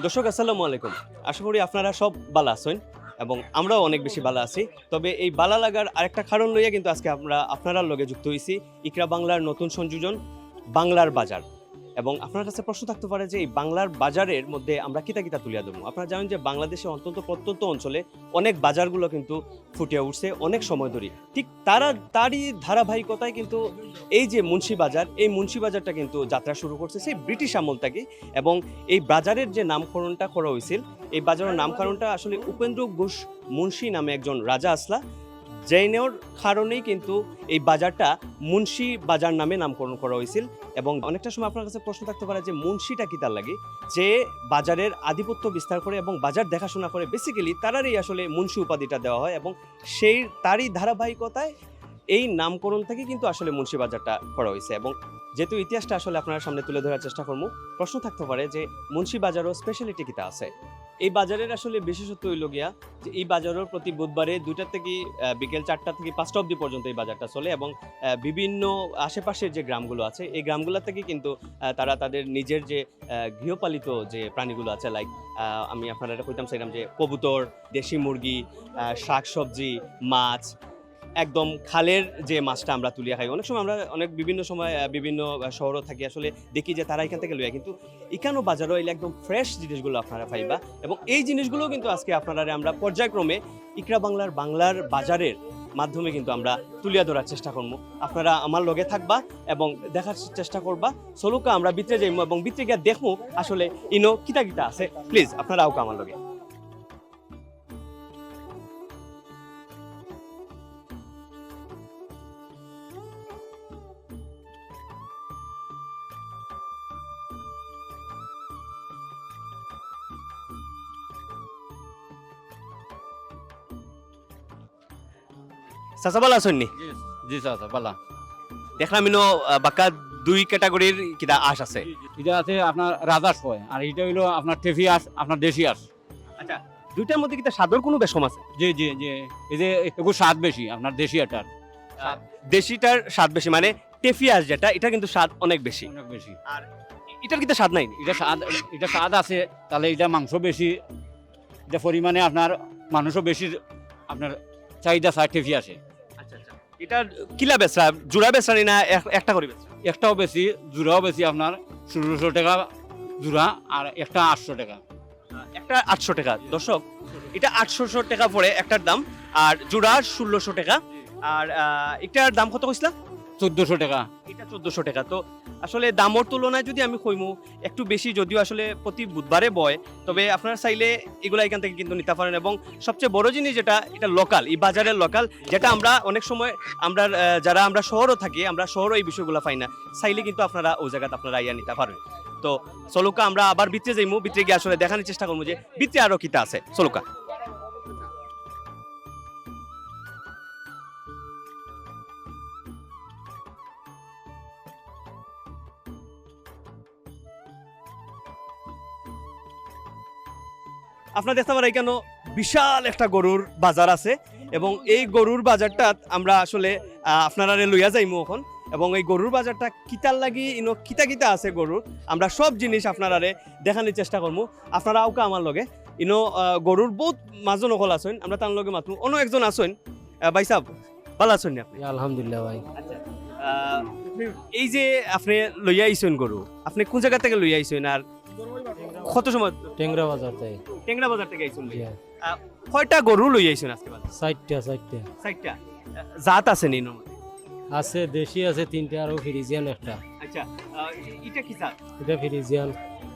দর্শক, আসসালামু আলাইকুম। আশা করি আপনারা সব ভালো আছেন এবং আমরাও অনেক বেশি ভালো আছি। তবে এই বালা লাগার আরেকটা কারণ লইয়া কিন্তু আজকে আমরা আপনারা লগে যুক্ত হয়েছি ইকরা বাংলার নতুন সংযোজন, বাংলার বাজার। এবং আপনার কাছে প্রশ্ন থাকতে পারে যে এই বাংলার বাজারের মধ্যে আমরা কিতা কিতা তুলিয়া দেবো আপনারা জানেন যে বাংলাদেশে অত্যন্ত প্রত্যন্ত অঞ্চলে অনেক বাজারগুলো কিন্তু ফুটিয়ে উঠছে অনেক সময় ধরে। ঠিক তারা, তারই ধারাবাহিকতায় কিন্তু এই যে মুন্সি বাজার, এই মুন্সি বাজারটা কিন্তু যাত্রা শুরু করছে সেই ব্রিটিশ আমল থেকে এবং এই বাজারের যে নামকরণটা করা হয়েছিল, এই বাজারের নামকরণটা আসলে উপেন্দ্র ঘোষ মুন্সি নামে একজন রাজা আসলা। জৈনের কারণেই কিন্তু এই বাজারটা মুন্সি বাজার নামে নামকরণ করা হয়েছিল এবং অনেকটা সময় আপনার কাছে প্রশ্ন থাকতে পারে যে মুন্সিটা কি তার লাগে? যে বাজারের আধিপত্য বিস্তার করে এবং বাজার দেখাশোনা করে বেসিক্যালি তারারই আসলে মুন্সি উপাধিটা দেওয়া হয় এবং সেই তারই ধারাবাহিকতায় এই নামকরণ থেকে কিন্তু আসলে মুন্সি বাজারটা করা হয়েছে এবং যেহেতু ইতিহাসটা আসলে আপনার সামনে তুলে ধরার চেষ্টা করব, প্রশ্ন থাকতে পারে যে মুন্সি বাজারও স্পেশালিটি কিতা আছে? এই বাজারের আসলে বিশেষত্ব হইল গিয়া যে এই বাজারের প্রতি বুধবারে দুইটা থেকে বিকেল চারটা থেকে পাঁচটা অবধি পর্যন্ত এই বাজারটা চলে এবং বিভিন্ন আশেপাশের যে গ্রামগুলো আছে, এই গ্রামগুলো থেকে কিন্তু তারা তাদের নিজের যে গৃহপালিত যে প্রাণীগুলো আছে লাইক আমি আপনারা কইতাম চাইলাম যে কবুতর, দেশি মুরগি শাক সবজি মাছ একদম খালের যে মাছটা আমরা তুলিয়া খাই, অনেক সময় আমরা অনেক বিভিন্ন সময় বিভিন্ন শহরও থাকি, আসলে দেখি যে তারা এখান থেকে লইয়া কিন্তু এখানেও বাজারও এলে একদম ফ্রেশ জিনিসগুলো আপনারা পাইবা এবং এই জিনিসগুলো কিন্তু আজকে আপনারা আমরা পর্যায়ক্রমে ইকরা বাংলার বাংলার বাজারের মাধ্যমে কিন্তু আমরা তুলিয়া ধরার চেষ্টা করব। আপনারা আমার লগে থাকবা এবং দেখার চেষ্টা করবা। সলুকা আমরা ভিতরে যাইমু এবং ভিতরে গিয়ে দেখব আসলে ইনো কিতা কিতা আছে। প্লিজ আপনারা আউকা আমার লগে। চাচা ভালো আছেন নি জি বালা। দেখলাম ইনো বাক্কা দুই ক্যাটাগরির কিতা আশ আছে। এটা আছে আপনার রাজাস হয় আর এটা হইল আপনার টেফি আস আপনার দেশি আস আচ্ছা দুইটার মধ্যে কিতা স্বাদর কোনো বেশম আছে? জি জি জি। এই যে একটু স্বাদ বেশি আপনার দেশি আটার। দেশিটার স্বাদ বেশি মানে টেফি টেফিয়াস যেটা এটা কিন্তু স্বাদ অনেক বেশি। অনেক বেশি। আর এটার কিন্তু স্বাদ নাই? এটা স্বাদ এটা স্বাদ আছে তাহলে এটা মাংস বেশি। এটা পরিমাণে আপনার মানুষও বেশি আপনার চাহিদা টেফি এটার কিলা বেচা? জোড়া বেচা না এক- একটা করে বেচা? একটাও বেশি জোড়াও বেশি আপনার ষোলোশো টাকা জোড়া আর একটা আটশো টাকা। একটা আটশো টাকা। দর্শক এটা আটশোশো টাকা পড়ে একটার দাম আর জোড়া ষোলোশো টাকা। আর এটার দাম কত কইছিলাম? চোদ্দোশো টাকা। এটা চোদ্দোশো টাকা। তো আসলে দামর তুলনায় যদি আমি কইমু একটু বেশি যদিও আসলে প্রতি বুধবারে বয়, তবে আপনারা চাইলে এগুলো এখান থেকে কিন্তু নিতে পারেন এবং সবচেয়ে বড় জিনিস যেটা, এটা লোকাল এই বাজারের লোকাল যেটা আমরা অনেক সময় আমরা যারা আমরা শহরও থাকি, আমরা শহরও এই বিষয়গুলো পাই না, চাইলে কিন্তু আপনারা ওই জায়গাতে আপনারা আইয়া নিতে পারেন। তো চলুকা, আমরা আবার ভিতরে যাইমু ভিতরে গিয়ে আসলে দেখানোর চেষ্টা করব যে ভিতরে আরও কিতা আছে। চলুকা। আপনারা দেখতে পারেন কেন বিশাল একটা গরুর বাজার আছে এবং এই গরুর বাজারটা আমরা আসলে আপনারা লইয়া যাইমু এখন। এবং এই গরুর বাজারটা কিতার লাগি ইনো কিতা কিতা আছে গরুর। আমরা সব জিনিস আপনারারে দেখানোর চেষ্টা করব আপনারা আউকা আমার লগে। ইনো গরুর বহুত মাজন অকল আছেন আমরা তার লগে মাতু অন্য একজন আছেন। ভাই সাহেব ভালো আছেন আপনি? আলহামদুলিল্লাহ ভাই। আহ, এই যে আপনি লইয়া আইছেন গরু আপনি কোন জায়গা থেকে লইয়া আইছেন? আর কত সময়? টেংরা বাজার তাই টেংরা বাজার থেকে আইছেন জি, লইয়া? কয়টা গরু লই আইছেন আজকে বাজার? চারটা চারটা। চারটা। জাত আছে নি আছে দেশি আছে তিনটা আর ফ্রিজিয়ান একটা। আচ্ছা এটা কি জাত? এটা ফ্রিজিয়ান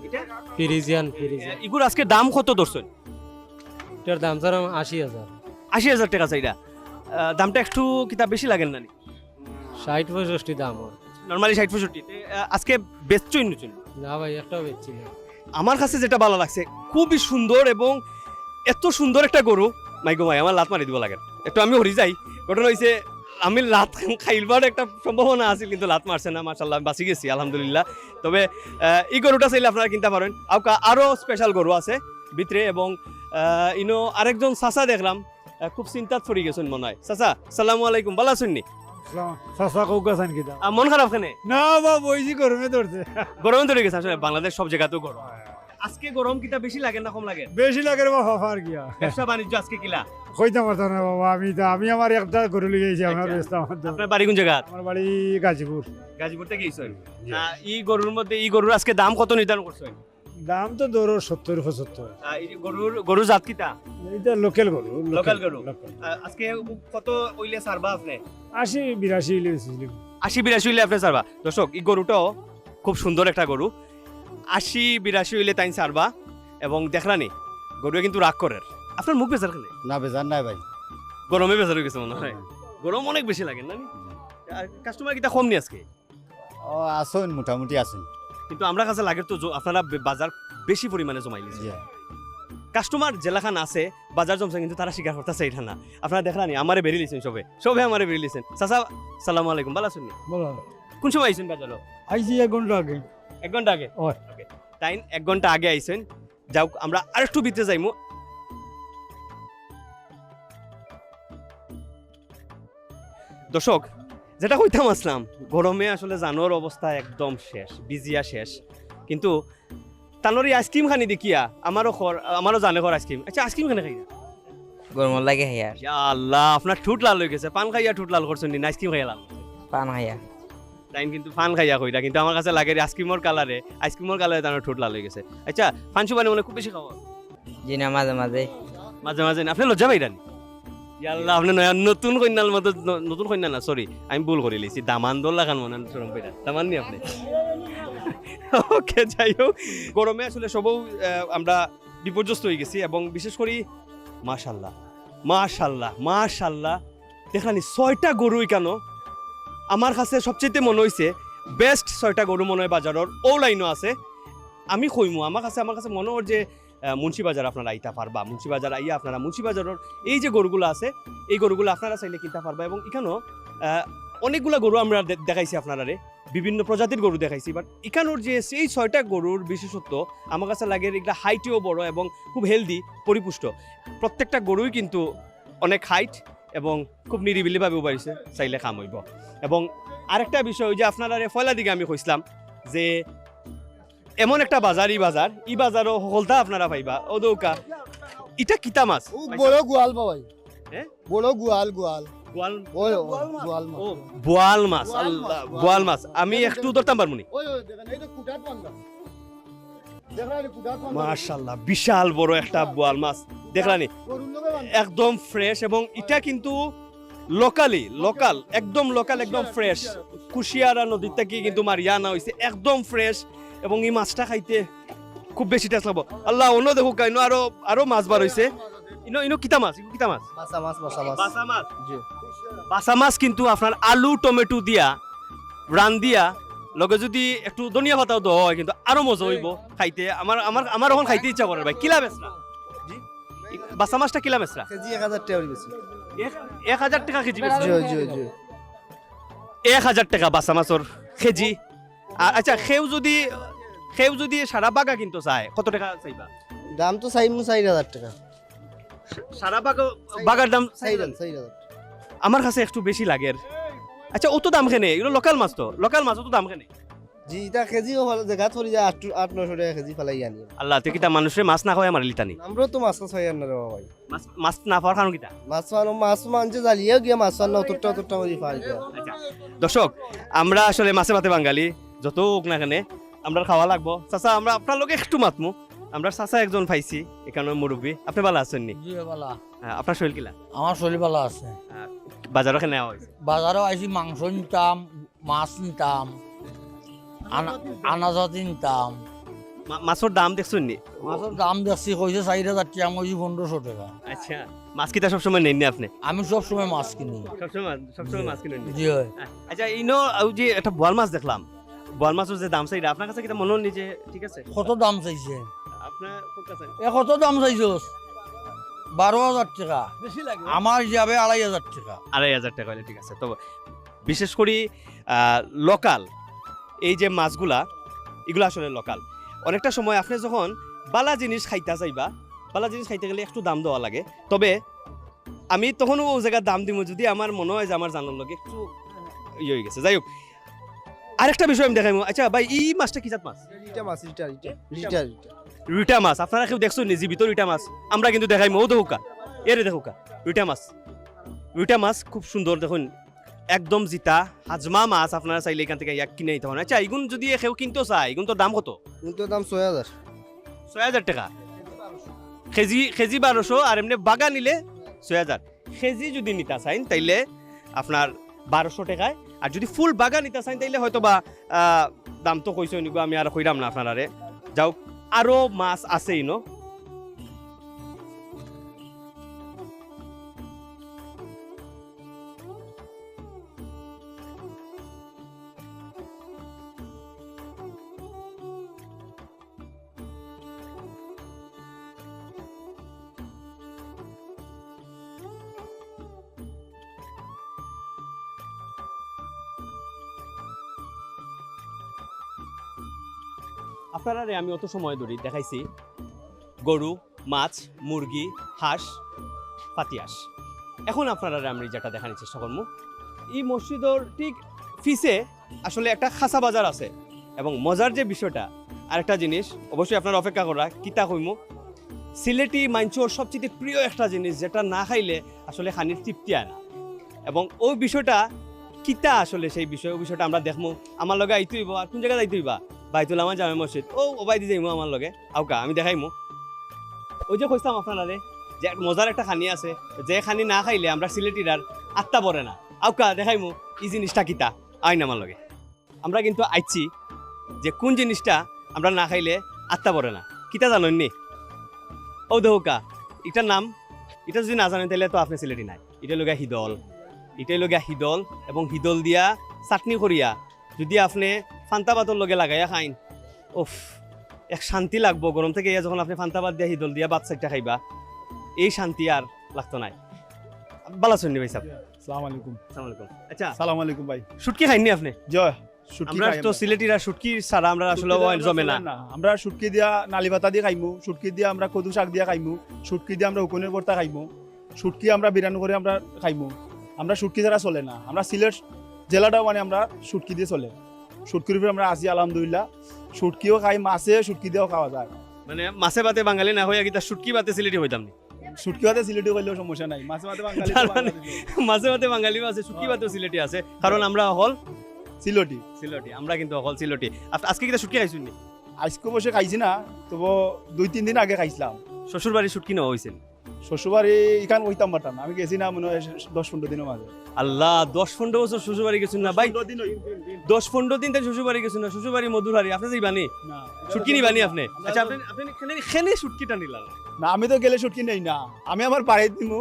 এটা ফ্রিজিয়ান ফ্রিজিয়ান এগুর আজকে দাম কত ধরছেন এটার দাম স্যার আশি হাজার আশি হাজার টাকা চাইটা আহ, দামটা একটু কিতাব বেশি লাগেন না ষাট পঁয়ষট্টি দাম। নর্মালি ষাট পঁয়ষট্টি আজকে বেচছই নতুন না ভাই একটাও বেচছি না। আমার কাছে যেটা ভালো লাগছে, খুবই সুন্দর এবং এত সুন্দর একটা গরু। মাইগো মাই, আমার লাত মারি দিব লাগে। একটু আমি হরি যাই। ঘটনা হয়েছে আমি লাত খাইলবার একটা সম্ভাবনা আছে, কিন্তু লাত মারছে না মার্শাল্লাহ বাঁচি গেছি, আলহামদুলিল্লাহ। তবে এই গরুটা চাইলে আপনারা কিনতে পারেন। আরও স্পেশাল গরু আছে, ভিতরে এবং ইনো আরেকজন চাচা দেখলাম খুব চিন্তাত পড়ে গেছেন মনে হয়। চাচা, সালামু আলাইকুম, ভালো আছেন চাচা কৌকা চান কিতা মন খারাপ খানে না বা বইছি গরমে ধরছে। গরমে ধরে গেছে আসলে বাংলাদেশ সব জায়গাতেও গরম। আজকে গরম কিটা বেশি লাগে না কম লাগে? বেশি লাগে রে বাবা ফাফার গিয়া ব্যবসা বাণিজ্য আজকে কিলা? কইতে পারতাম না বাবা আমি তো আমি আমার একটা গরু লিয়ে গেছি আমার আচ্ছা। ব্যস্ত আপনার বাড়ি কোন জায়গা? আমার বাড়ি গাজীপুর। গাজীপুর থেকে গেছেন ই গরুর মধ্যে ই গরুর আজকে দাম কত নির্ধারণ করছেন? দাম তো ধরো সত্তর পঁচাত্তর। গরুর গরুর জাত কিটা? এটা লোকাল গরু Local গরু? আজকে কত ওইলে সারবা আপনি? আশি বিরাশি লিয়েছি আশি বিরাশি হইলে আপনি সারবা। দর্শক এই গরুটাও খুব সুন্দর একটা গরু। আশি বিরাশি হইলে তাই সারবা। এবং দেখলানি গরু কিন্তু রাগ করে আপনার মুখ বেচার খেলে না বেজার নাই ভাই। গরমে বেচার হয়ে গেছে মনে হয়। গরম অনেক বেশি লাগে না কাস্টমার কিটা কম নি আজকে? ও আসুন মোটামুটি আসুন কিন্তু আমরা কাছে লাগে তো আপনারা বাজার বেশি পরিমাণে জমাই লিছে। কাস্টমার জেলাখান আছে বাজার জমছে কিন্তু তারা স্বীকার করতেছে এটা না। আপনারা দেখলানি আমারে বেরিয়ে লিছেন সবে। সবে আমারে বেরিয়ে লিছেন। চাচা সালাম আলাইকুম ভালো আছেন কোন সময় আইছেন বাজারও আইছি এক ঘণ্টা আগে। এক ঘণ্টা আগে? ওকে তাই এক ঘণ্টা আগে আইছেন। যাও আমরা আরেকটু ভিতরে যাইমু। দর্শক যেটা কইতাম আসলাম গরমে আসলে জানোর অবস্থা একদম শেষ বিজিয়া শেষ। কিন্তু তানোর আইসক্রিম খানি দেখিয়া আমারও খর আমারও জানে খর আইসক্রিম। আচ্ছা আইসক্রিম খানে খাইয়া? গরম লাগে হাইয়ার ইয়া আল্লাহ আপনার ঠুট লাল হয়ে গেছে। পান খাইয়া ঠুট লাল করছেন নি আইসক্রিম খাইয়া লাল পান হাইয়া তাই কিন্তু ফান খাইয়া কইরা কিন্তু আমার কাছে লাগে আইসক্রিমর কালারে আইসক্রিমর কালারে তার ঠোঁট লাল হয়ে গেছে। আচ্ছা ফানসু বানি মনে খুব বেশি খাওয়া। জি না মাঝে মাঝে। মাঝে মাঝে না আপনি লজ্জা পাইরান ইয়াল্লাহ, আপনি নয়া নতুন কন্যার মতো নতুন কন্যা না সরি আমি ভুল করে লিছি। দামান দোল লাগান মনে সরম পাইরা দামান নি আপনি? ওকে, যাই হোক। গরমে আসলে সবও আমরা বিপর্যস্ত হয়ে গেছি এবং বিশেষ করে মাশাল্লাহ মাশাল্লাহ মাশাল্লাহ। দেখানি ছয়টা গরু কেন? আমার কাছে সবচেয়ে মনে হয়েছে বেস্ট ছয়টা গরু মনে হয় বাজারের ও লাইনও আছে। আমি কইমু, আমার কাছে আমার কাছে মনে হয় যে মুন্সিবাজার আপনারা আইতা পারবা। মুন্সিবাজার আইয়া আপনারা মুন্সিবাজারের এই যে গরুগুলো আছে, এই গরুগুলো আপনারা চাইলে কিনতে পারবা এবং এখানেও অনেকগুলা গরু আমরা দেখাইছি আপনারারে। বিভিন্ন প্রজাতির গরু দেখাইছি বাট এখানোর যে সেই ছয়টা গরুর বিশেষত্ব আমার কাছে লাগে এগুলা হাইটেও বড় এবং খুব হেলদি পরিপুষ্ট। প্রত্যেকটা গরুই কিন্তু অনেক হাইট এবং খুব নিরিবিলিভাবে উবাইছে চাইলে কাম হইব। এবং আরেকটা বিষয় যে আপনারা ফয়লা দিকে আমি কইছিলাম যে এমন একটা বাজার ই বাজার। ই বাজারও সকলতা আপনারা পাইবা। ও দৌকা। ইটা কিতা মাছ? ও বড় গোয়াল বাবাই। হ্যাঁ? বড় গোয়াল গোয়াল। গোয়াল? ও, গোয়াল মাছ। বোয়াল আল্লাহ বোয়াল আমি একটু ধরতাম পারব মাশাল্লাহ বিশাল বড় একটা বোয়াল মাছ। দেখলানি একদম ফ্রেশ এবং এটা কিন্তু লোকালি লোকাল একদম লোকাল একদম ফ্রেশ। কুশিয়ারা। নদীর থেকে কিন্তু মারিয়া আনা হয়েছে একদম ফ্রেশ। এবং এই মাছটা খাইতে খুব বেশি টেস্ট লাগবো। আল্লাহ অন্য দেখো কাইনো আরও আরও মাছ বার হয়েছে ইনো ইনো কিতা মাছ? ইনো কিতা মাছ? মাছা মাছ মাছা মাছ। বাসা মাছ? জি। বাসা মাছ কিন্তু আপনার আলু টমেটো দিয়া রান দিয়া লগে যদি একটু ধনিয়া পাতাও দেওয়া হয় কিন্তু আরও মজা হইব খাইতে। আমার আমার আমার এখন খাইতে ইচ্ছা করে ভাই। কিলা বেসরা জি? বাসা মাছটা কিলা বেসরা কেজি 1000 টাকা বেশি এক- এক হাজার টাকা কেজি বেচরা? জি জি জি। এক হাজার টাকা বাসা মাছর কেজি। আর আচ্ছা সেও যদি সেও যদি সারা বাগা কিন্তু চায় কত টাকা চাইবা? দাম তো চাইমু 4000 টাকা। সারা বাগা বাগার দাম চাইরান 4000 আমার কাছে একটু বেশি লাগে। আচ্ছা অত দাম কেনে? এগুলো লোকাল মাছ তো। লোকাল মাছ অত দাম কেনে? জি এটা কেজিও ভালো। জায়গা থরি যায় 8 8 900 টাকা কেজি ফেলাই আনি। আল্লাহ তুই কিতা মানুষের মাছ না খাওয়াই আমার লিটানি আমরা তো মাছ ছয় আন রে বাবাই মাছ মাছ না পাওয়ার কারণ কিতা? মাছ মানো মাছ মানছে জ্বালিয়ে গিয়া মাছ আন অতটা অতটা মারি ফাই দিয়া। আচ্ছা দর্শক আমরা আসলে মাছে ভাতে বাঙালি। যত হোক না কেনে আমরা খাওয়া লাগবো। চাচা আমরা আপনার লোক একটু মাতমু। আমরা চাচা একজন পাইছি এখানে মুরব্বী। আপনি ভালো আছেন নি? হ্যাঁ, আপনার শরীর কিলা? আমার শরীর ভালো আছে। বাজারও কেনে হয়েছে বাজারও আইসি মাংস নিতাম মাছ নিতাম আনা- আনাজাত নিতাম মাছের দাম দেখছেন নি? মাছের দাম দেখছি কইছে চারি হাজার টাকা কইছি পনেরোশো টাকা। আচ্ছা মাছ কিটা সবসময় নেননি আপনি? আমি সব সময় মাছ কিনি। সবসময় সবসময় মাছ কিনেন জি হয়। আচ্ছা ইনো ওই যে একটা বোয়াল মাছ দেখলাম। বোয়াল মাছের যে দাম চাইটা আপনার কাছে কিটা মনে হল যে ঠিক আছে? কত দাম চাইছে? আপনার এ কত দাম চাইছস? বারো হাজার টাকা। আমার যাবে আড়াই হাজার টাকা। আড়াই হাজার টাকা হলে ঠিক আছে। তো বিশেষ করে লোকাল এই যে মাছগুলা এগুলো আসলে লোকাল অনেকটা সময় আপনি যখন বালা জিনিস খাইতে চাইবা বালা জিনিস খাইতে গেলে একটু দাম দেওয়া লাগে। তবে আমি তখনও ও জায়গার দাম দিব যদি আমার মনে হয় যে আমার জানার লগে একটু ইয়ে হয়ে গেছে। যাই হোক আরেকটা বিষয় আমি দেখাইমু। আচ্ছা ভাই এই মাছটা কি জাত মাছ? রিটা মাছ রিটা রিটা রিটা রিটা রিটা। মাছ। আপনারা কেউ দেখছ নি? জীবিত রিটা মাছ। আমরা কিন্তু দেখাই মৌ দেখুকা। এরে দেখুকা। রিটা মাছ। রিটা মাছ খুব সুন্দর দেখুন। একদম জিতা। হাজমা মাছ আপনারা চাইলে এখান থেকে এক কিনে নিতে পারেন। আচ্ছা এগুন যদি কেউ কিনতেও চায় এগুন তো দাম কত? কিন্তু দাম ছয় হাজার। ছয় হাজার টাকা। কেজি কেজি বারোশো আর এমনি বাগা নিলে ছয় হাজার। কেজি যদি নিতে চাইন তাইলে আপনার বারোশো টাকায় আর যদি ফুল বাগান নিতে চাইন তাইলে হয়তো বা দাম তো কইছো নিগো আমি আর কইরাম না আপনারে যাও আরও মাছ আছেই ইনো আপনারা রে আমি অত সময় ধরি, দেখাইছি। গরু, মাছ, মুরগি, হাঁস, পাতিয়াস। এখন আপনারা আমি যেটা দেখানোর চেষ্টা করব, এই মসজিদর ঠিক ফিসে আসলে একটা খাসা বাজার আছে এবং মজার যে বিষয়টা, আরেকটা জিনিস, অবশ্যই আপনারা অপেক্ষা করা কিতা কইমু? সিলেটি মাঞ্চর সবচেয়ে প্রিয় একটা জিনিস, যেটা না খাইলে আসলে খানির তৃপ্তি আয় না। এবং ওই বিষয়টা কিতা আসলে সেই বিষয়, ওই বিষয়টা আমরা দেখব আমার লগে আইতে হইব আর কোন জায়গায় যাইতে হইবা বাইতুল আমার জামে মসজিদ। ও ওবাই দি যাইমু আমার লগে। আউকা আমি দেখাইমু ওই যে কইতাম আপনারা যে মজার একটা খানি আছে, যে খানি না খাইলে আমরা সিলেটিরার আত্মা পড়ে না। আউকা দেখাইমু এই জিনিসটা কিতা, আইন আমার লগে। আমরা কিন্তু আইছি যে কোন জিনিসটা আমরা না খাইলে আত্মা পড়ে না। কিতা জানেন নি? ও দেহকা এটার নাম এটা যদি না জানেন তাহলে তো আপনি সিলেটি নাই। এটা লগা হিদল। এটাই লগা হিদল, এবং হিদল দিয়া চাটনি করিয়া, যদি আপনি ফান্তা ভাতর লগে লাগাইয়া খাইন উফ এক শান্তি লাগবো। গরম থেকে ইয়া যখন আপনি ফান্তা ভাত দিয়া হিদল দিয়া বাদ সাইডটা খাইবা এই শান্তি আর লাগতো নাই। ভালো আছেন নি ভাই সাহেব। সালাম আলাইকুম। আসসালামু আলাইকুম। আচ্ছা। সালাম আলাইকুম ভাই। শুটকি খাইনি আপনি? জয় আমরা তো সিলেটিরা শুটকি ছাড়া আমরা আসলে শুটকি দিয়ে ওয়াইন জমে না। আমরা শুটকি দিয়া নালি ভাতা দিয়ে খাইমু শুটকি দিয়ে আমরা কদু শাক দিয়া খাইমু শুটকি দিয়ে আমরা উকুনের ভর্তা খাইমু শুটকি আমরা বিরানি করে আমরা খাইমু। আমরা শুটকি ছাড়া চলে না। আমরা সিলেট জেলাটাও মানে আমরা শুটকি দিয়ে চলে। শুটকির উপরে আমরা আছি আলহামদুলিল্লাহ। শুটকিও খাই মাছে শুটকি দিয়েও খাওয়া যায়। মানে মাছে ভাতে বাঙালি না হইয়া কিতা শুটকি ভাতে সিলেটি হইতাম শুটকি ভাতে সিলেটি করলেও সমস্যা নাই। মাছে ভাতে বাঙালি মাঝে মাঝে বাঙালিও আছে শুটকি ভাতেও সিলেটি আছে। কারণ আমরা হল সিলটি সিলেটি আমরা কিন্তু হল সিলেটি আজকে কিতা শুটকি খাইছুন নি? আজকে বসে খাইছি না তবু দুই তিন দিন আগে খাইছিলাম। শ্বশুর বাড়ি শুটকি নেওয়া হয়েছিল শ্বশুরবাড়ি এখান হইতাম পারতাম আমি গেছি না মনে হয় দশ পনেরো দিনের মাঝে আল্লাহ দশ পনেরো বছর শ্বশুর বাড়ি গেছেন না ভাই? দশ পনেরো দিন তাই শ্বশুর বাড়ি গেছেন না শ্বশুর বাড়ি মধুর হারি আপনি যাইবানি না, শুটকি নিবানি আপনি? আচ্ছা আপনি আপনি খেনে খেনে শুটকিটা নিলাম না আমি তো গেলে শুটকি নেই না। আমি আমার বাড়িতে নিব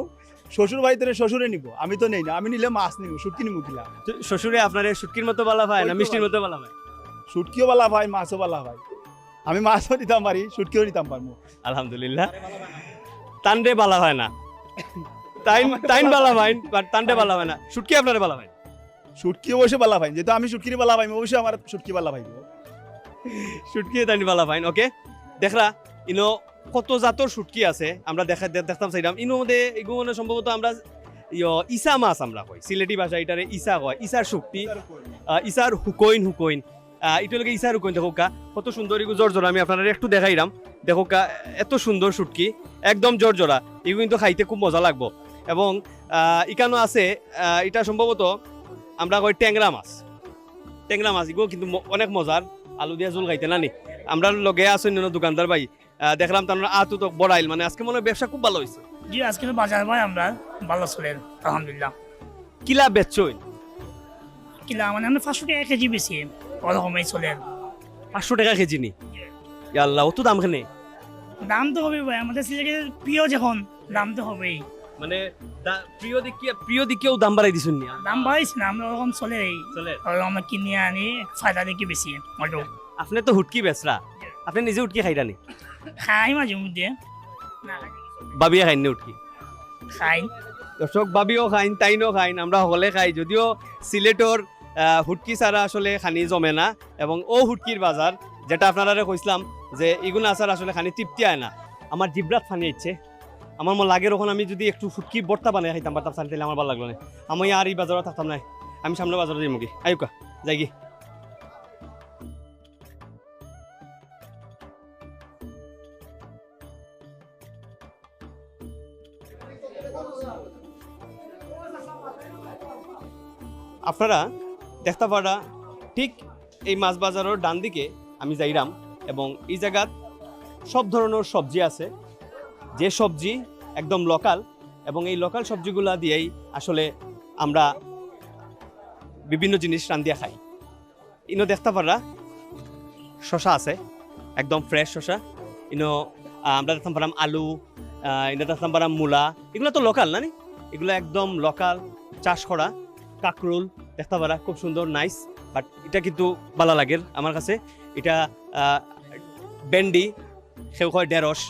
শ্বশুর বাড়িতে শ্বশুরে নিব। আমি তো নেই না আমি নিলে মাছ নিব শুটকি নিব কিলা শ্বশুরে আপনার শুটকির মতো বালা ভাই না মিষ্টির মতো বালা ভাই? শুটকিও বালা ভাই মাছও বালা ভাই। আমি মাছও নিতাম পারি শুটকিও নিতাম পারব আলহামদুলিল্লাহ। তান্ডে বালা হয় না। তাইন তাইন বালা ভাই বাট তান্ডে বালা হয় না। শুটকি আপনারে বালা ভাই শুটকি অবশ্যই বালা ভাই যেহেতু আমি শুটকির বালা ভাই অবশ্যই আমার শুটকি বালা ভাই শুটকি তাইন বালা ভাই ওকে দেখরা ইনো কত জাতর শুটকি আছে আমরা দেখা দেখতাম চাইলাম ইনো মধ্যে এগুলো সম্ভবত আমরা ইয় ইসা মাছ আমরা কই সিলেটি ভাষা এটারে ইসা কয় ইসার আহ, ইসার হুকইন। হুকইন আহ, এটা লোকে ইসার হুকইন দেখো কা কত সুন্দর এগুলো জোর জোড়া আমি আপনারা একটু দেখাইলাম দেখো কা এত সুন্দর শুটকি একদম জোর জোড়া এগুলো কিন্তু খাইতে খুব মজা লাগবো। এবং ইকানো আছে এটা সম্ভবত আমরা কই ট্যাংরা মাছ। ট্যাংরা মাছ এগুলো কিন্তু অনেক মজার। আলু দিয়া জোল খাইতে নানি। আমরা লগে আছো অন্য দোকানদার ভাই। দেখলাম তার আতু তো বড়াইল মানে আজকে মনে ব্যবসা খুব ভালো হয়েছে জি আজকে তো বাজার ভাই আমরা ভালো চলে আলহামদুলিল্লাহ। কিলা বেচছই কিলা মানে আমরা পাঁচশো টাকা কেজি বেশি ওরকমই চলেন পাঁচশো টাকা কেজি নি? আল্লাহ অত দাম খেনে দাম তো হবে ভাই আমাদের সিলেটের প্রিয় যখন দাম তো হবেই। মানে প্রিয় দেখিয়ে প্রিয় দিকেও দাম বাড়াই দিছুন নি? দাম বাড়াইছে না আমরা ওরকম চলে চলে। আর আমরা কিনে আনি ফায়দা দেখি বেশি অটো আপনি তো হুটকি বেচরা আপনি নিজে উটকি খাইরানি খাই মাঝে মধ্যে। না বাবিয়া খাইনি উটকি খাই। দর্শক বাবিও খাইন তাইনও খাইন আমরা সকলে খাই। যদিও সিলেটর হুটকি ছাড়া আসলে খানি জমে না এবং ও হুটকির বাজার যেটা আপনারা কইছিলাম যে ইগুলো আসার আসলে খানি তৃপ্তি আয় না। আমার জিব্রাত ফানি ইচ্ছে আমার মনে লাগে ওখানে আমি যদি একটু ফুটকি বর্তা বানাই খাইতাম পারতাম তাহলে আমার ভালো লাগল না। আমি আর এই বাজারে থাকতাম না। আমি সামনে বাজারে যাই মুখে আয়ুকা যাই কি। আপনারা দেখতে পারা ঠিক এই মাছ বাজারের ডান দিকে আমি যাইরাম এবং এই জায়গাত সব ধরনের সবজি আছে। যে সবজি একদম লোকাল এবং এই লোকাল সবজিগুলা দিয়েই আসলে আমরা বিভিন্ন জিনিস রান্ধিয়া খাই। ইনো দেখতে পারা শশা আছে, একদম ফ্রেশ শশা ইনো আমরা দেখতাম পারাম আলু ইনো দেখতাম পারাম মূলা। এগুলো তো লোকাল না নি? এগুলো একদম লোকাল চাষ করা। কাকরুল, দেখতে পারা খুব সুন্দর নাইস বাট এটা কিন্তু ভালো লাগে আমার কাছে। এটা ভেন্ডি, সেও হয় ঢেঁড়স।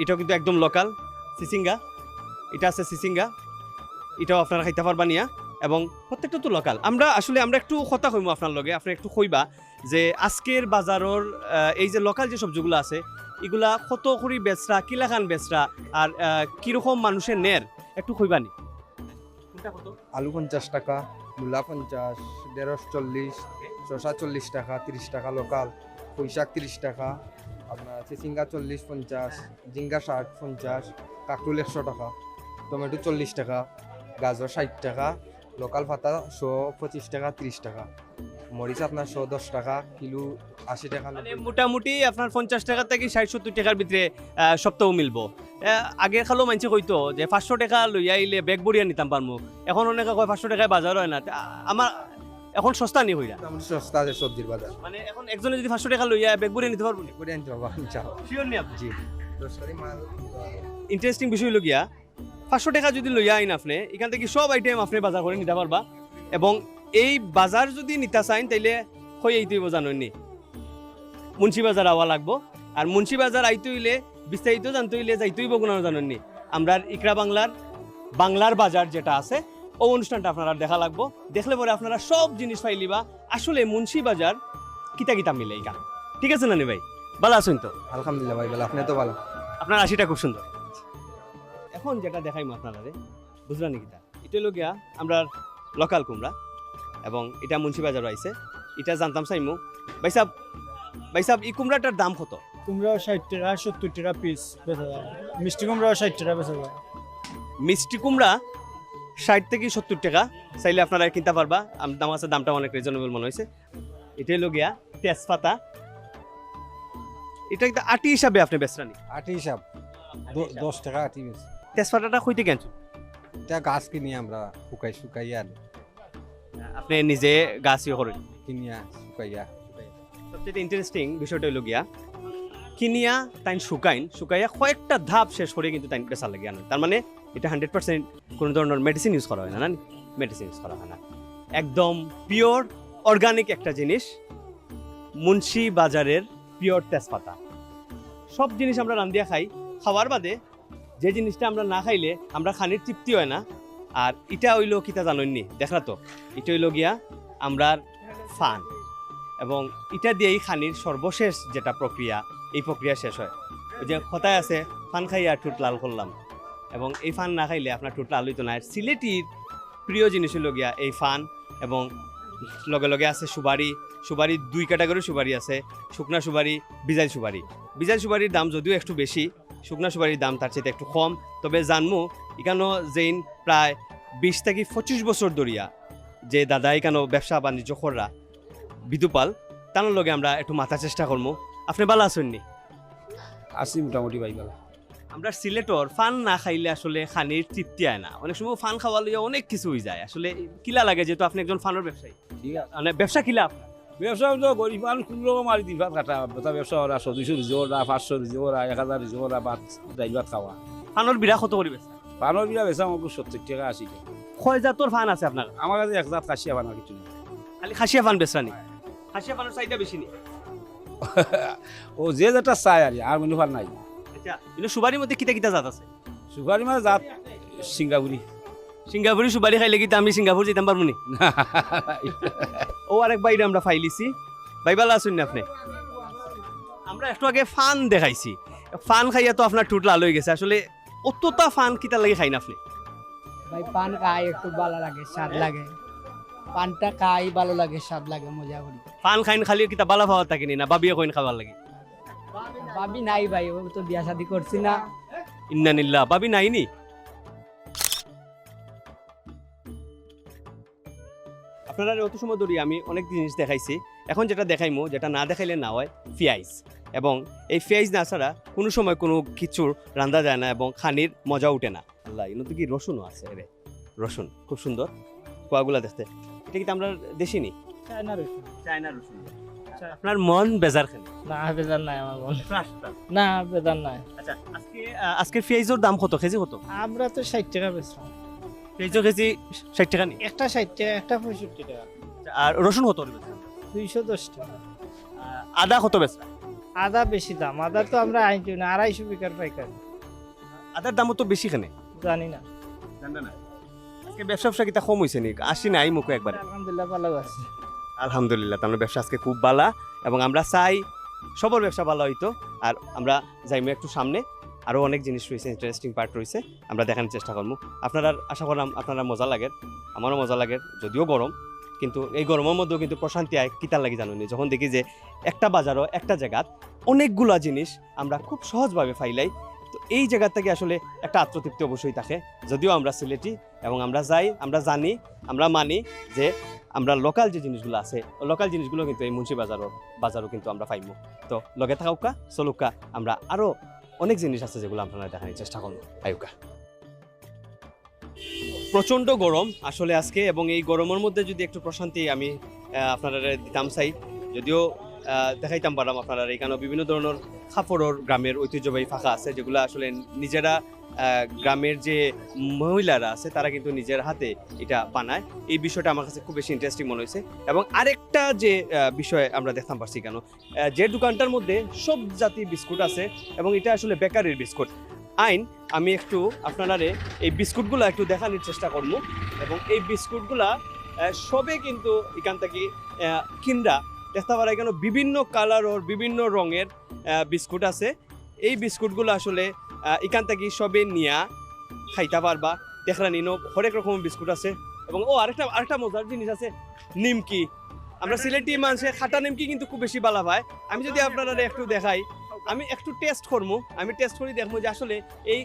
এটাও কিন্তু একদম লোকাল সিসিঙ্গা। এটা আছে সিসিঙ্গা। এটাও আপনারা খাইতে পারবা নিয়া। এবং প্রত্যেকটা তো লোকাল আমরা আসলে, আমরা একটু কথা কইমু আপনার লগে, আপনি একটু কইবা যে আজকের বাজারের এই যে লোকাল যে সবজিগুলো আছে, এগুলা কত করি বেচরা কিলাখান বেচরা, আর কীরকম মানুষের নের, একটু কইবানি আলু পঞ্চাশ টাকা, মূলা পঞ্চাশ দেড়শ চল্লিশ, শসা চল্লিশ টাকা, তিরিশ টাকা লোকাল পুঁইশাক তিরিশ টাকা আপনার চিচিঙ্গা চল্লিশ পঞ্চাশ জিঙ্গা ষাট পঞ্চাশ কাকরুল একশো টাকা টমেটো চল্লিশ টাকা গাজর ষাট টাকা লোকাল পাতা শো পঁচিশ টাকা তিরিশ টাকা। মরিচ আপনার শো দশ টাকা কিলো আশি টাকা মানে মোটামুটি আপনার পঞ্চাশ টাকা থেকে ষাট সত্তর টাকার ভিতরে সপ্তাহ মিলবো। আগে খালো মানছে কইতো যে পাঁচশো টাকা লইয়া আইলে ব্যাগ বড়িয়া নিতাম পারমু। এখন অনেকে কয় পাঁচশো টাকায় বাজার হয় না। আমার এখন সস্তা নি হইরা সস্তা আছে সবজির বাজার। মানে এখন একজনে যদি পাঁচশো টাকা লইয়া ব্যাগ বড়িয়া নিতে পারব করে আনতে পারব ইনশাআল্লাহ। শিওর নি আপনি? জি। ইন্টারেস্টিং বিষয় হলো গিয়া পাঁচশো টাকা যদি লইয়া আইন আপনি এখান থেকে সব আইটেম আপনি বাজার করে নিতে পারবা। এবং এই বাজার যদি নিতে চাইন তাইলে হই আইতে হইব জানেননি মুন্সি বাজার আওয়া লাগবো। আর মুন্সি বাজার আইতে হইলে বিস্তারিত জানতে হইলে যাইতে হইব কোনো জানেননি আমরা ইকরা বাংলার বাংলার বাজার যেটা আছে ও অনুষ্ঠানটা আপনারা দেখা লাগবো। দেখলে পরে আপনারা সব জিনিস পাইলিবা আসলে মুন্সি বাজার কিতা কিতা মিলে এখানে ঠিক আছে নানি ভাই? ভালো আছেন তো? আলহামদুলিল্লাহ ভাই ভালো। আপনি তো ভালো? আপনার আশিটা খুব সুন্দর। এখন যেটা দেখাইমু আপনারা বুঝলেন নাকি তা এটা হলো গিয়া আমরা লোকাল কুমড়া এবং এটা মুন্সিবাজার আইছে। এটা জানতাম চাইমু। ভাই সাহেব ভাই সাহেব এই কুমড়াটার দাম কত? কুমড়াও ষাট টাকা সত্তর টাকা পিস বেচা যায়। মিষ্টি কুমড়াও ষাট টাকা বেচা যায়। মিষ্টি কুমড়া ষাট থেকে সত্তর টাকা। চাইলে আপনারা কিনতে পারবা। আমার কাছে দামটা অনেক রিজনেবল মনে হয়েছে। এটা হলো গিয়া তেজপাতা। এটা একটা আটি হিসাবে আপনি বেচরানি আটি হিসাব। দশ টাকা আটি বেশি তেজপাতাটা কইতে কেনছো এটা গাছ কিনি আমরা শুকাই শুকাইয়া আনি। আপনি নিজে গাছ ইয়ে করেন। কিনিয়া শুকাইয়া। সবচেয়ে ইন্টারেস্টিং বিষয়টা হলো গিয়া কিনিয়া তাইন শুকাইন শুকাইয়া কয়েকটা ধাপ শেষ করে কিন্তু তাইন বেচা লাগে আনে তার মানে এটা হান্ড্রেড পার্সেন্ট কোনো ধরনের মেডিসিন ইউজ করা হয় না না মেডিসিন ইউজ করা হয় না। একদম পিওর অর্গানিক একটা জিনিস, মুন্সি বাজারের পিওর তেজপাতা। সব জিনিস আমরা রান্ধিয়া খাই। খাওয়ার বাদে যে জিনিসটা আমরা না খাইলে আমরা খানির তৃপ্তি হয় না। আর এটা হইল কিতা জানেননি? দেখলা তো, এটা হইল গিয়া আমরার ফান। এবং এটা দিয়েই খানির সর্বশেষ যেটা প্রক্রিয়া, এই প্রক্রিয়া শেষ হয়। ওই যে কথায় আছে, ফান খাইয়া ঠুট লাল করলাম। এবং এই ফান না খাইলে আপনার টোটাল লাল হইতো না আর সিলেটির প্রিয় জিনিস হলো গিয়া এই ফান এবং লগে লগে আছে সুবারি সুবারি দুই ক্যাটাগরি সুবারি আছে, শুকনা সুবারি বিজাই সুবারি বিজাই সুবারির দাম যদিও একটু বেশি, শুকনা সুবারির দাম তার চেয়ে একটু কম। তবে জানমু, এখানেও যেইন প্রায় বিশ থেকে পঁচিশ বছর ধরিয়া যে দাদা এখানেও ব্যবসা বাণিজ্য কররা, বিদুপাল তার লগে আমরা একটু মাথার চেষ্টা করব আপনি ভালো আছেন নি? আসি মোটামুটি ভাই ভালো। আমরা সিলেটর ফান না খাইলে আসলে খানির তৃপ্তি আয় না। অনেক সময় ফান খাওয়া লইয়া অনেক কিছু হয়ে যায়। আসলে কিলা লাগে যেহেতু আপনি একজন ফানের ব্যবসায়ী। মানে ব্যবসা কিলা আপনার? ব্যবসা তো গরিব মানুষ কোনো মারি দিন ভাত কাটা বেটা ব্যবসা ওরা দুইশো রিজো ওরা পাঁচশো রিজো ওরা এক হাজার রিজো ওরা ভাত ডাইল ভাত খাওয়া। ফানের বিরা কত করি বেচা? পানোর বিলা বেচা আমাকে সত্তর টাকা আশি টাকা। কয় জাতর ফান আছে আপনার? আমার কাছে এক জাত কিছু নেই। খালি খাসিয়া ফান বেচরানি খাসিয়া ফানের চাহিদা বেশি নি ও যে যেটা চাই আর আর মনে ফার নাই। আচ্ছা কিন্তু সুবারির মধ্যে কিতা কিতা জাত আছে? সুপারি মানে জাত সিঙ্গাপুরি সিঙ্গাপুরি সুবারি খাইলে কি আমি সিঙ্গাপুর যেতাম পারব নি? ও আরেক বাইরে আমরা ফাইলিছি। ভাই ভালো আছেন না আপনি? আমরা একটু আগে ফান দেখাইছি। ফান খাইয়া তো আপনার ঠুট লাল হয়ে গেছে। আসলে অতটা ফান কিতা লাগে খাই না আপনি? ভাই পান খাই একটু ভালো লাগে স্বাদ লাগে। পানটা খাই ভালো লাগে স্বাদ লাগে মজা করি। ফান খাইন খালি কিতা বালা খাওয়া থাকেনি না? বাবিয়ে কইন খাবার লাগে। ভাবি নাই ভাই ও তো বিয়া শাদি করছি না। ইন্নানিল্লাহ ভাবি নাইনি? আপনারা অত সময় ধরি আমি অনেক জিনিস দেখাইছি। এখন যেটা দেখাইমো যেটা না দেখাইলে না হয় পেঁয়াজ এবং এই পেঁয়াজ না ছাড়া কোনো সময় কোনো কিছুর রান্দা যায় না এবং খানির মজা উঠে না। আল্লাহ এগুলো তো কি রসুনও আছে রে? রসুন খুব সুন্দর। কোয়াগুলা দেখতে। এটা কিন্তু আমরা দেশি নি চায়না রসুন। চায়না রসুন। আপনার মন বেজার খানে না বেদার নাই আমার মনে। না বেদার নাই। আচ্ছা আজকে আহ, আজকের পেঁয়াজের দাম কত? কেজি কত? আমরা তো ষাট টাকা বেচলাম। পেঁয়াজও কেজি ষাট টাকা নেই একটা ষাট টাকা একটা পঁয়ষট্টি টাকা। আর রসুন কত? দুইশো দশ টাকা। আদা কত বেচা আদা বেশি দাম আদা তো আমরা আইনছি না আড়াইশো বিকার পাইকার। আদার দামও তো বেশি খানে জানি না। জানা না। আজকে ব্যবসা ব্যবসা কিটা কম হয়েছে নি আসি নাই মুখে একবারে। আলহামদুলিল্লাহ ভালো আছে। আলহামদুলিল্লাহ, তার ব্যবসা আজকে খুব ভালো এবং আমরা চাই সবার ব্যবসা ভালো হইতো। আর আমরা যাইমু একটু সামনে আরও অনেক জিনিস রয়েছে ইন্টারেস্টিং পার্ট রয়েছে, আমরা দেখানোর চেষ্টা করব আপনারা আশা করলাম আপনারা মজা লাগে, আমারও মজা লাগে, যদিও গরম, কিন্তু এই গরমের মধ্যেও কিন্তু প্রশান্তি আয় কিতার লাগে জানুনি যখন দেখি যে একটা বাজারও, একটা জায়গাত অনেকগুলা জিনিস আমরা খুব সহজভাবে ফাইলাই তো এই জায়গা থেকে আসলে একটা আত্মতৃপ্তি অবশ্যই থাকে। যদিও আমরা সিলেটি এবং আমরা যাই, আমরা জানি, আমরা মানি যে আমরা লোকাল যে জিনিসগুলো আছে লোকাল জিনিসগুলো কিন্তু এই মুন্সি বাজারও বাজারও কিন্তু আমরা পাইমু। তো লগে থাকুকা চলুকা আমরা আরও অনেক জিনিস আছে যেগুলো আপনারা দেখানোর চেষ্টা করব। আয়ুকা প্রচণ্ড গরম আসলে আজকে এবং এই গরমের মধ্যে যদি একটু প্রশান্তি আমি আপনারা দিতাম চাই, যদিও দেখাইতাম পারলাম আপনারা এখানেও বিভিন্ন ধরনের খাপড়র গ্রামের ঐতিহ্যবাহী ফাঁকা আছে, যেগুলো আসলে নিজেরা গ্রামের যে মহিলারা আছে, তারা কিন্তু নিজের হাতে এটা বানায়। এই বিষয়টা আমার কাছে খুব বেশি ইন্টারেস্টিং মনে হয়েছে। এবং আরেকটা যে বিষয় আমরা দেখতাম পারছি কেন যে দোকানটার মধ্যে সব জাতি বিস্কুট আছে, এবং এটা আসলে বেকারির বিস্কুট। আইন, আমি একটু আপনারা এই বিস্কুটগুলো একটু দেখানোর চেষ্টা করব। এবং এই বিস্কুটগুলা সবে কিন্তু এখান থেকে কিনরা দেখতে কেন বিভিন্ন কালারের বিভিন্ন রঙের বিস্কুট আছে। এই বিস্কুটগুলো আসলে এখান থেকে সবে নিয়া খাইতে পারবা। দেখলা নিনো, হরেক রকমের বিস্কুট আছে। এবং, ও, আরেকটা আরেকটা মজার জিনিস আছে, নিমকি। আমরা সিলেটি মানুষের খাটা নিমকি কিন্তু খুব বেশি বালা পায়। আমি যদি আপনারা একটু দেখাই, আমি একটু টেস্ট করব আমি টেস্ট করে দেখব যে আসলে এই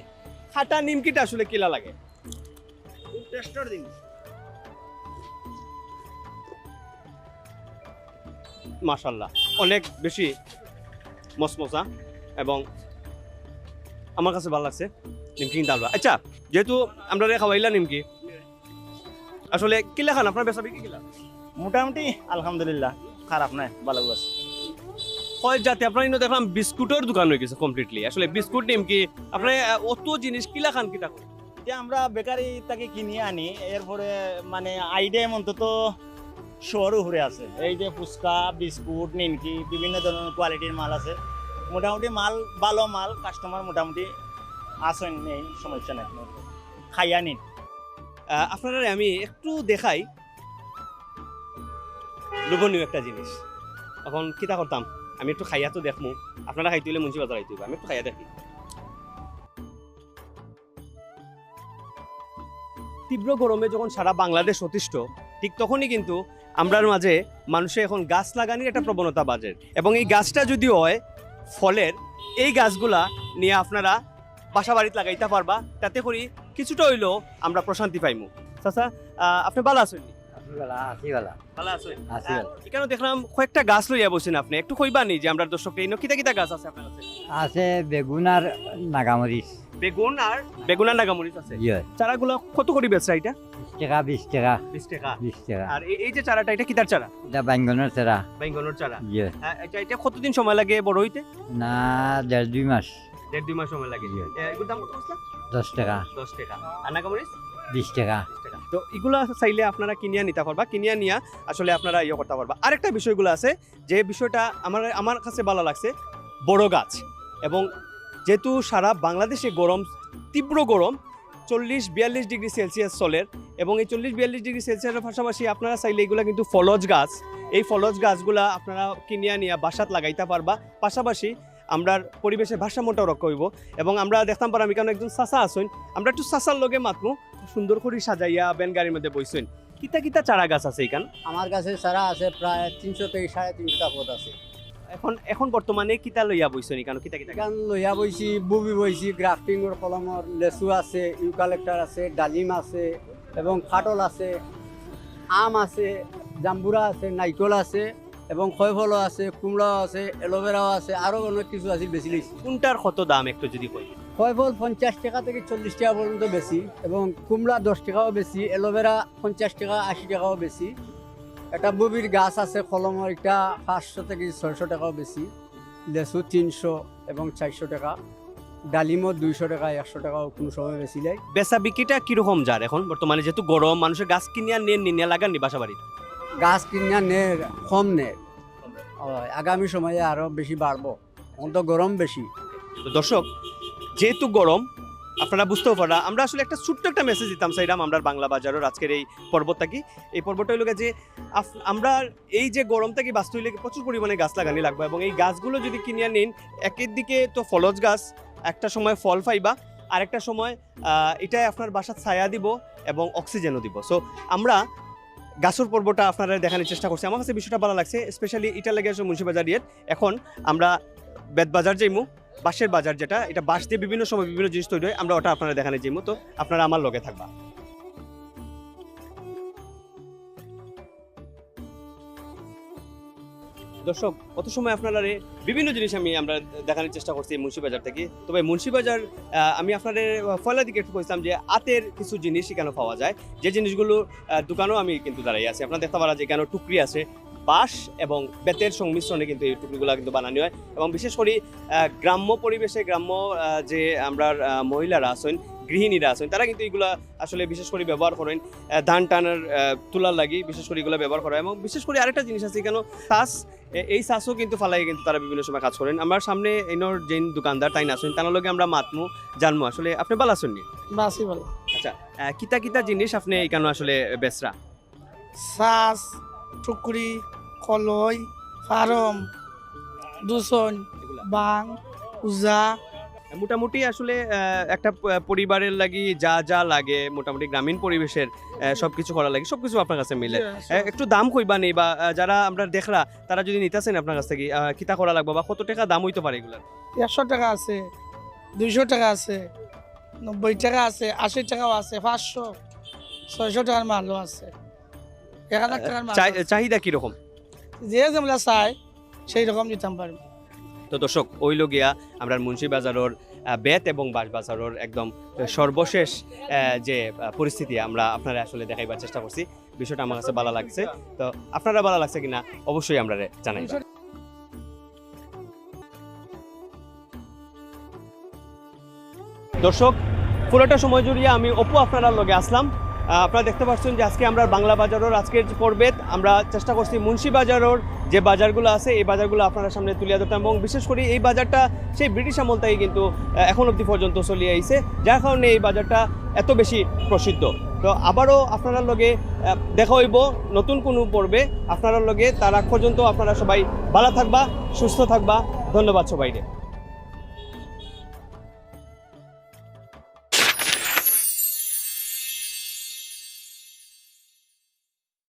খাটা নিমকিটা আসলে কিলা লাগে। টেস্টার দিন মাশাল্লাহ। অনেক বেশি মসমসা এবং আমার কাছে ভালো লাগছে নিমকি কিন্তু আলবা আচ্ছা যেহেতু আমরা খাওয়াইলা নিমকি আসলে কিলা খান? আপনার বেসা বিক্রি কিলা? মোটামুটি আলহামদুলিল্লাহ খারাপ নাই ভালো আছে। হয় যাতে আপনার ইনো দেখলাম বিস্কুটের দোকান হয়ে গেছে কমপ্লিটলি আসলে বিস্কুট নিমকি আপনার অত জিনিস কিলা খান কিটা? যে আমরা বেকারি তাকে কিনে আনি এরপরে মানে আইডিয়া অন্তত শহর ঘুরে আছে। এই যে ফুচকা, বিস্কুট, নিমকি, বিভিন্ন ধরনের কোয়ালিটির মাল আছে। মোটামুটি মাল, ভালো মাল কাস্টমার মোটামুটি আসেন নেই, সমস্যা নাই। খাইয়া নিন। আপনারা আমি একটু দেখাই লোভনীয় একটা জিনিস। এখন কিতা করতাম? আমি একটু খাইয়া তো দেখমু। আপনারা খাইতে হলে মুন্সি বাজার আইতে হইবে। আমি একটু খাইয়া দেখি। তীব্র গরমে যখন সারা বাংলাদেশ অতিষ্ঠ, ঠিক তখনই কিন্তু আমরার মাঝে মানুষে এখন গাছ লাগানোর একটা প্রবণতা বাজে। এবং এই গাছটা যদি হয় ফলের এই গাছগুলা নিয়ে আপনারা বাসা বাড়িতে লাগাইতে পারবা তাতে করি কিছুটা হইলেও আমরা প্রশান্তি পাইমু। চাচা আপনি ভালো আছেন? এখানে দেখলাম কয়েকটা গাছ লইয়া বসেন আপনি। একটু কইবা নি যে আমরা দর্শক এই কিতা কিতা গাছ আছে আপনার কাছে? আছে বেগুন আর নাগামরিচ। বেগুন আর বেগুন আর নাগামরিচ আছে। চারাগুলো কত করে বেচরা এটা? টাকা বিশ টাকা। বিশ টাকা। বিশ টাকা। আর এই- এই যে চারাটা এটা কিতার চারা? এটা বাইঙ্গনের চেরা। বেঙ্গনের চারা। ইয়ে হ্যাঁ, এটা এটা কতদিন সময় লাগে বড় হইতে? না দেড় দুই মাস। দেড় দুই মাস সময় লাগে। এ, এগুলোর দাম কত বস্তা? দশ টাকা। দশ টাকা। বিশ টাকা। বিশ টাকা। তো এগুলা চাইলে আপনারা কিনিয়া নিতে পারবা। কিনিয়া নিয়া আসলে আপনারা ইয়ে করতে পারবা। আরেকটা বিষয়গুলো আছে যে বিষয়টা আমার আমার কাছে ভালো লাগছে বড় গাছ। এবং যেহেতু সারা বাংলাদেশে গরম তীব্র গরম চল্লিশ বিয়াল্লিশ ডিগ্রি সেলসিয়াস চলের এবং এই চল্লিশ বিয়াল্লিশ ডিগ্রি সেলসিয়াসের পাশাপাশি আপনারা চাইলে এগুলা কিন্তু ফলজ গাছ, এই ফলজ গাছগুলা আপনারা কিনিয়া নিয়া বাসাত লাগাইতে পারবা। পাশাপাশি আমরা পরিবেশের ভারসাম্যটাও রক্ষা হইব এবং আমরা দেখতাম পারাম এখানে একজন চাচা আসুন আমরা একটু চাচার লগে মাতমু সুন্দর করে সাজাইয়া ব্যান গাড়ির মধ্যে বইছেন কিতা কিতা চারা গাছ আছে এখান আমার কাছে চারা আছে প্রায় তিনশো থেকে সাড়ে তিনশোটা পদ আছে। এখন এখন বর্তমানে কিতা লইয়া বইছেন? এখানে কিতা কিতা? গান লইয়া বইছি বুবি বইছি গ্রাফটিংর কলমর লেচু আছে ইউকালেক্টার আছে ডালিম আছে এবং ফাটল আছে আম আছে জাম্বুরা আছে নাইকল আছে এবং খয়ফলও আছে কুমড়াও আছে এলোভেরাও আছে আরও অনেক কিছু আছে বেশি লিখছি কোনটার কত দাম একটু যদি কই খয়ফল পঞ্চাশ টাকা থেকে চল্লিশ টাকা পর্যন্ত বেশি এবং কুমড়া দশ টাকাও বেশি এলোভেরা পঞ্চাশ টাকা আশি টাকাও বেশি একটা ববির গাছ আছে কলমের একটা পাঁচশো থেকে ছয়শো টাকাও বেশি লেসু তিনশো এবং চারশো টাকা। ডালিমও দুইশো টাকা একশো টাকাও কোনো সময় বেশি যায় বেচা বিক্রিটা কীরকম যার এখন? বর্তমানে যেহেতু গরম মানুষের গাছ কিনিয়া নেন নিনিয়া লাগাননি বাসা বাড়ি গাছ কিনা নে কম নে? আগামী সময়ে আরও বেশি বাড়বো এখন তো গরম বেশি দর্শক যেহেতু গরম আপনারা বুঝতেও পারা আমরা আসলে একটা ছোট্ট একটা মেসেজ দিতাম সাইরাম, আমরা বাংলা বাজারের আজকের এই পর্বতটা কি? এই পর্বটা হইল যে আমরা এই যে গরম থেকে বাঁচতে হইলে প্রচুর পরিমাণে গাছ লাগানি লাগবে এবং এই গাছগুলো যদি কিনিয়া নিন একের দিকে তো ফলজ গাছ, একটা সময় ফল পাইবা আর একটা সময় এটাই আপনার বাসার ছায়া দিব এবং অক্সিজেনও দিব। সো আমরা গাছর পর্বটা আপনারা দেখানোর চেষ্টা করছি। আমার কাছে বিষয়টা ভালো লাগছে স্পেশালি এটা লেগে আছে মুন্সিবাজার ইয়ের এখন আমরা বেদবাজার যাইমু। বাঁশের বাজার যেটা, এটা বাঁশ দিয়ে বিভিন্ন সময় বিভিন্ন জিনিস তৈরি হয়, আমরা ওটা আপনারা দেখানে যাইমু তো আপনারা আমার লগে থাকবা। দর্শক, কত সময় আপনারা বিভিন্ন জিনিস আমি আমরা দেখানোর চেষ্টা করছি মুন্সিবাজার থেকে। তবে মুন্সিবাজার আমি আপনাদের ফয়লা দিকে একটু কইছিলাম যে আতের কিছু জিনিস এখানে পাওয়া যায়। যে জিনিসগুলো দোকানেও আমি কিন্তু দাঁড়াই আছি। আপনারা দেখতে পারা যে এখানে টুকরি আছে। বাঁশ এবং বেতের সংমিশ্রণে কিন্তু এই টুকরিগুলো কিন্তু বানানো হয় এবং বিশেষ করে গ্রাম্য পরিবেশে গ্রাম্য যে আমরা মহিলারা আছেন গৃহিণীরা আছেন তারা কিন্তু এগুলা আসলে বিশেষ করে ব্যবহার করেন। ধান টানার তুলার লাগি বিশেষ করে এগুলো ব্যবহার করা এবং বিশেষ করে আরেকটা জিনিস আছে কেন এ- এই চাষও কিন্তু ফালাই কিন্তু তারা বিভিন্ন সময় কাজ করেন। আমার সামনে এইনর যে দোকানদার তাই আছেন? তার লগে আমরা মাতমু জানমু। আসলে আপনি ভালো আছেন নি? বাসি ভালো। আচ্ছা কিতা কিতা জিনিস আপনি এখানে আসলে বেসরা শ্বাস টুকরি কলই ফারম দূষণ বাং উজা। মোটামুটি আসলে একটা পরিবারের লাগি যা যা লাগে মোটামুটি গ্রামীণ পরিবেশের আহ, সবকিছু করা লাগে সবকিছু আপনার কাছে মিলে। একটু দাম কইবা নেই বা যারা আমরা দেখলা তারা যদি নিতেছেন আপনার কাছ থেকে কিতা করা লাগবে বা কত টাকা দাম হইতে পারে এগুলার? একশো টাকা আছে দুইশো টাকা আছে নব্বই টাকা আছে আশি টাকাও আছে পাঁচশো ছয়শো টাকার মালও আছে। এক হাজার টাকার মাল চাহিদা কীরকম? যে যেমন চাই সেই রকম দিতাম পারব। তো দর্শক ওইল গিয়া আমরা মুন্সি বাজারের বেত এবং বাঁশ বাজারের একদম সর্বশেষ যে পরিস্থিতি আমরা আপনারা আসলে দেখাইবার চেষ্টা করছি। বিষয়টা আমার কাছে ভালো লাগছে। তো আপনারা ভালো লাগছে কিনা অবশ্যই আমরা জানাই দর্শক পুরোটা সময় জুড়িয়ে আমি অপু আপনারা লগে আসলাম। আপনারা দেখতে পাচ্ছেন যে আজকে আমরা বাংলা বাজারের আজকের যে পর্বেত, আমরা চেষ্টা করছি মুন্সি বাজারের যে বাজারগুলো আছে, এই বাজারগুলো আপনার সামনে তুলে ধরতাম এবং বিশেষ করে এই বাজারটা সেই ব্রিটিশ আমল থেকে কিন্তু এখন অবধি পর্যন্ত চলিয়ে আইছে, যার কারণে এই বাজারটা এত বেশি প্রসিদ্ধ। তো আবারও আপনার লগে দেখা হইব নতুন কোনো পর্বে। আপনার লগে তার আগ পর্যন্ত আপনারা সবাই ভালো থাকবা, সুস্থ থাকবা। ধন্যবাদ সবাইকে।